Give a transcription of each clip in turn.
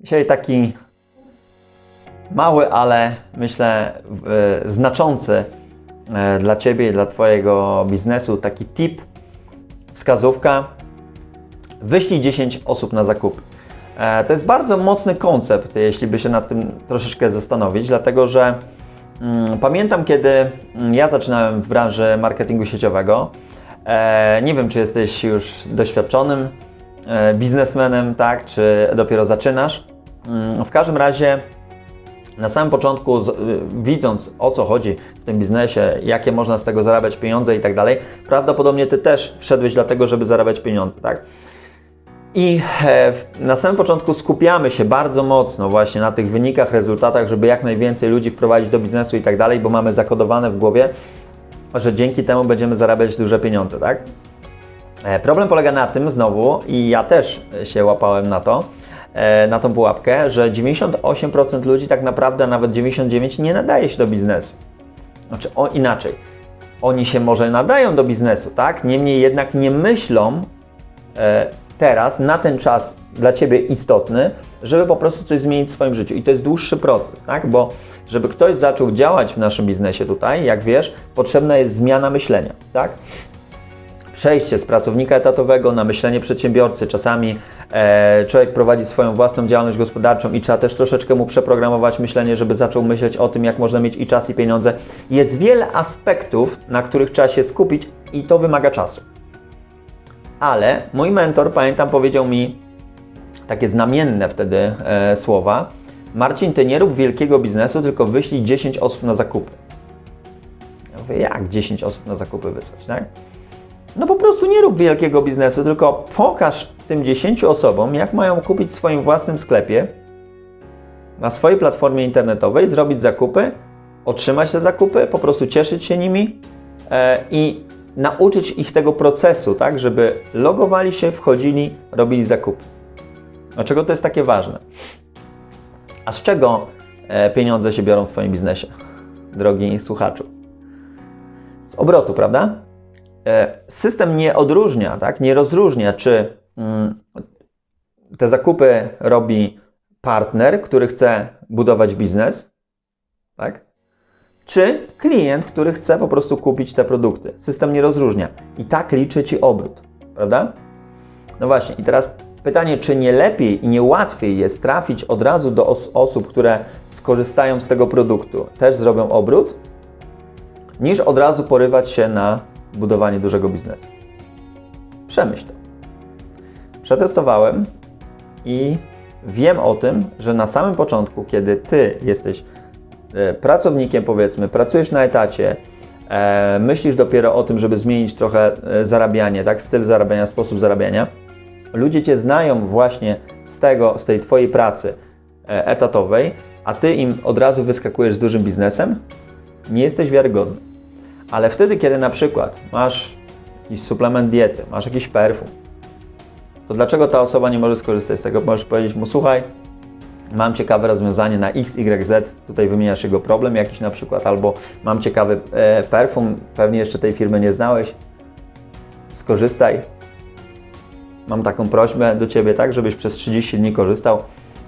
Dzisiaj taki mały, ale myślę e, znaczący e, dla Ciebie i dla Twojego biznesu taki tip, wskazówka. Wyślij 10 osób na zakupy. E, To jest bardzo mocny koncept, jeśli by się nad tym troszeczkę zastanowić, dlatego że mm, pamiętam, kiedy mm, ja zaczynałem w branży marketingu sieciowego. Nie wiem, czy jesteś już doświadczonym biznesmenem, tak, czy dopiero zaczynasz. Mm, w każdym razie na samym początku, y, widząc o co chodzi w tym biznesie, jakie można z tego zarabiać pieniądze i tak dalej, prawdopodobnie Ty też wszedłeś dlatego, żeby zarabiać pieniądze, tak? I e, na samym początku skupiamy się bardzo mocno właśnie na tych wynikach, rezultatach, żeby jak najwięcej ludzi wprowadzić do biznesu i tak dalej, bo mamy zakodowane w głowie, że dzięki temu będziemy zarabiać duże pieniądze, tak? E, Problem polega na tym znowu, i ja też się łapałem na to, e, na tą pułapkę, że 98% ludzi tak naprawdę, nawet 99% nie nadaje się do biznesu. Znaczy, o, inaczej. Oni się może nadają do biznesu, tak? Niemniej jednak nie myślą e, teraz, na ten czas dla Ciebie istotny, żeby po prostu coś zmienić w swoim życiu. I to jest dłuższy proces, tak? Bo żeby ktoś zaczął działać w naszym biznesie tutaj, jak wiesz, potrzebna jest zmiana myślenia, tak? Przejście z pracownika etatowego na myślenie przedsiębiorcy. Czasami e, człowiek prowadzi swoją własną działalność gospodarczą i trzeba też troszeczkę mu przeprogramować myślenie, żeby zaczął myśleć o tym, jak można mieć i czas, i pieniądze. Jest wiele aspektów, na których trzeba się skupić i to wymaga czasu. Ale mój mentor, pamiętam, powiedział mi takie znamienne wtedy e, słowa: Marcin, ty nie rób wielkiego biznesu, tylko wyślij 10 osób na zakupy. Ja mówię, jak 10 osób na zakupy wysłać, tak? No po prostu nie rób wielkiego biznesu, tylko pokaż tym 10 osobom, jak mają kupić w swoim własnym sklepie, na swojej platformie internetowej, zrobić zakupy, otrzymać te zakupy, po prostu cieszyć się nimi e, i nauczyć ich tego procesu, tak, żeby logowali się, wchodzili, robili zakupy. Dlaczego to jest takie ważne? A z czego e, pieniądze się biorą w Twoim biznesie, drogi słuchaczu? Z obrotu, prawda? E, system nie odróżnia, tak, nie rozróżnia, czy mm, te zakupy robi partner, który chce budować biznes, tak, czy klient, który chce po prostu kupić te produkty. System nie rozróżnia i tak liczy Ci obrót, prawda? No właśnie, i teraz pytanie, czy nie lepiej i nie łatwiej jest trafić od razu do os- osób, które skorzystają z tego produktu, też zrobią obrót, niż od razu porywać się na budowanie dużego biznesu. Przemyśl to. Przetestowałem i wiem o tym, że na samym początku, kiedy ty jesteś e, pracownikiem, powiedzmy, pracujesz na etacie, e, myślisz dopiero o tym, żeby zmienić trochę e, zarabianie, tak, styl zarabiania, sposób zarabiania, ludzie cię znają właśnie z tego, z tej twojej pracy etatowej, a ty im od razu wyskakujesz z dużym biznesem, nie jesteś wiarygodny. Ale wtedy, kiedy na przykład masz jakiś suplement diety, masz jakiś perfum, to dlaczego ta osoba nie może skorzystać z tego? Możesz powiedzieć mu, słuchaj, mam ciekawe rozwiązanie na X, Y, Z, tutaj wymieniasz jego problem jakiś na przykład, albo mam ciekawy e, perfum, pewnie jeszcze tej firmy nie znałeś, skorzystaj. Mam taką prośbę do Ciebie, tak, żebyś przez 30 dni korzystał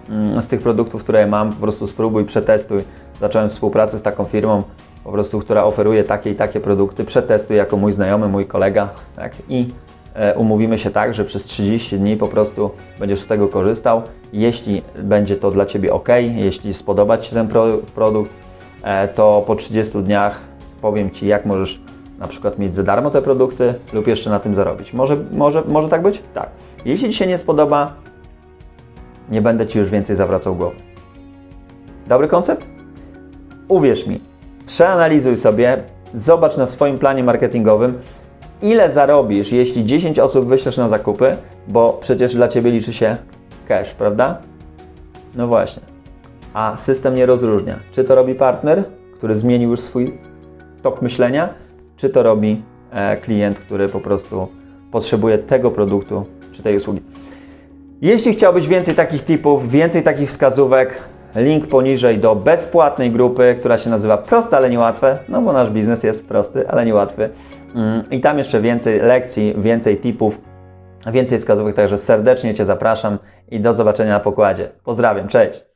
mm, z tych produktów, które mam, po prostu spróbuj, przetestuj. Zacząłem współpracę z taką firmą, po prostu, która oferuje takie i takie produkty, przetestuj jako mój znajomy, mój kolega, tak, i e, umówimy się tak, że przez 30 dni po prostu będziesz z tego korzystał. Jeśli będzie to dla Ciebie ok, jeśli spodoba Ci się ten pro, produkt, e, to po 30 dniach powiem Ci, jak możesz na przykład mieć za darmo te produkty lub jeszcze na tym zarobić. Może, może, może tak być? Tak. Jeśli Ci się nie spodoba, nie będę Ci już więcej zawracał głowy. Dobry koncept? Uwierz mi, przeanalizuj sobie, zobacz na swoim planie marketingowym, ile zarobisz, jeśli 10 osób wyślesz na zakupy, bo przecież dla Ciebie liczy się cash, prawda? No właśnie. A system nie rozróżnia, czy to robi partner, który zmienił już swój tok myślenia, czy to robi e, klient, który po prostu potrzebuje tego produktu czy tej usługi. Jeśli chciałbyś więcej takich tipów, więcej takich wskazówek, link poniżej do bezpłatnej grupy, która się nazywa Proste, ale niełatwe, no bo nasz biznes jest prosty, ale niełatwy. Mm, I tam jeszcze więcej lekcji, więcej tipów więcej wskazówek, także serdecznie Cię zapraszam i do zobaczenia na pokładzie. Pozdrawiam, cześć!